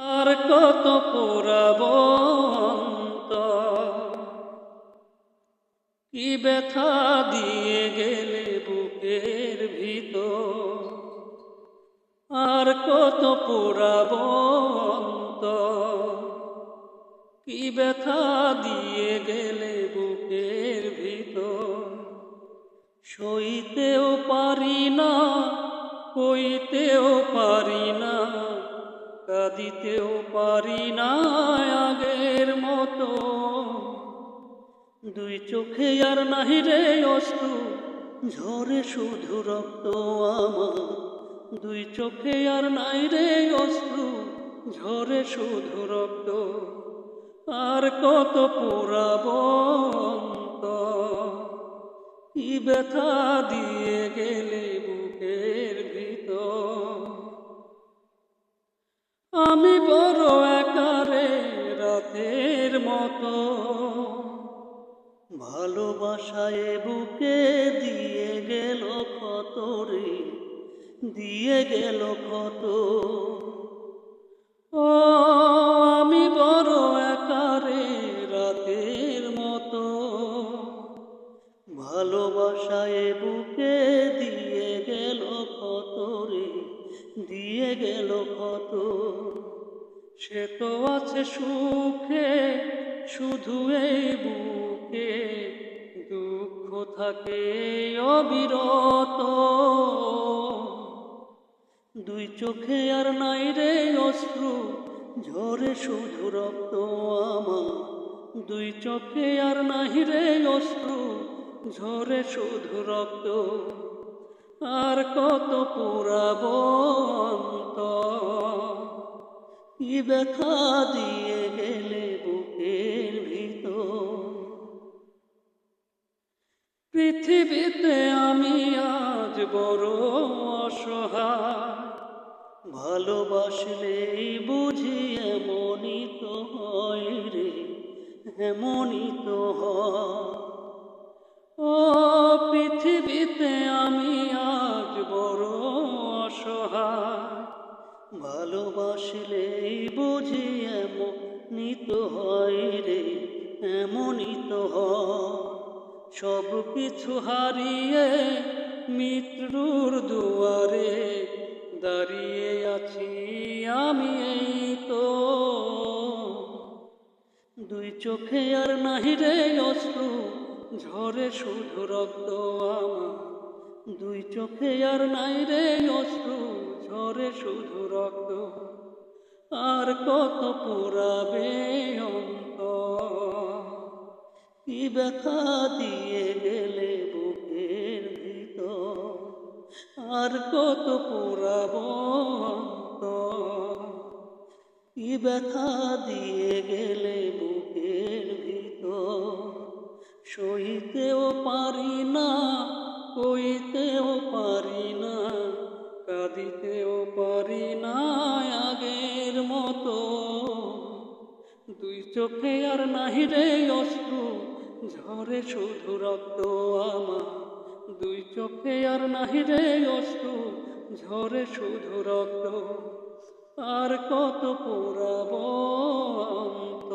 আর কত পুরাব? কি ব্যথা দিয়ে গেলে বুকের ভিতর আর কত পুরাব? কি ব্যথা দিয়ে গেলে বুকের ভিতর সইতেও পারি না কইতেও পারি না কাঁদিতেও পারি না আগের মতো। দুই চোখে আর নাহি রে অস্তু ঝরে শুধু রক্ত আমার। দুই চোখে আর নাই রে অস্তু ঝরে শুধু রক্ত। আর কত পুরাব? কি ব্যথা দিয়ে গেলে আমি বড় একারে রাতের মতো। ভালোবাসায় বুকে দিয়ে গেল কত রে, দিয়ে গেল কত। ও, আমি বড় একারে রাতের মতো। ভালোবাসায় বুকে দিয়ে গেল কত রে দিয়ে গেল কত? সে তো আছে সুখে, শুধু এই বুকে। দুঃখ থাকে অবিরত। দুই চোখে আর নাই রে অশ্রু, ঝরে শুধু রক্ত আমার। দুই চোখে আর নাহি রে অশ্রু, ঝরে শুধু রক্ত। আর কত পুরাব অন্তর? কি ব্যথা দিয়ে গেলে বুকের ভিতর। পৃথিবীতে আমি আজ বড় অসহায়। ভালোবাসলেই বুঝি এমনই তো হয় রে, এমনই তো হয়। তো হয় রে, এমনই তো সব কিছু হারিয়ে মৃত্যুর দুয়ারে দাঁড়িয়ে আছি আমি এই তো। দুই চোখে আর নাহি রে অশ্রু, ঝরে শুধু রক্ত আমার। দুই চোখে আর নাই রে অশ্রু, ঝরে শুধু রক্ত। আর কত পুরাবে অন্তর। কি ব্যথা দিয়ে গেলে বুকের ভিতর? আর কত পুরাব অন্তর? কি ব্যথা দিয়ে গেলে বুকের ভিতর? সইতেও পারি না দুই চোখে আর নাহি রে অশ্রু, ঝরে শুধু রক্ত আমার। দুই চোখে আর নাহি রে অশ্রু, ঝরে শুধু রক্ত। আর কত অন্তর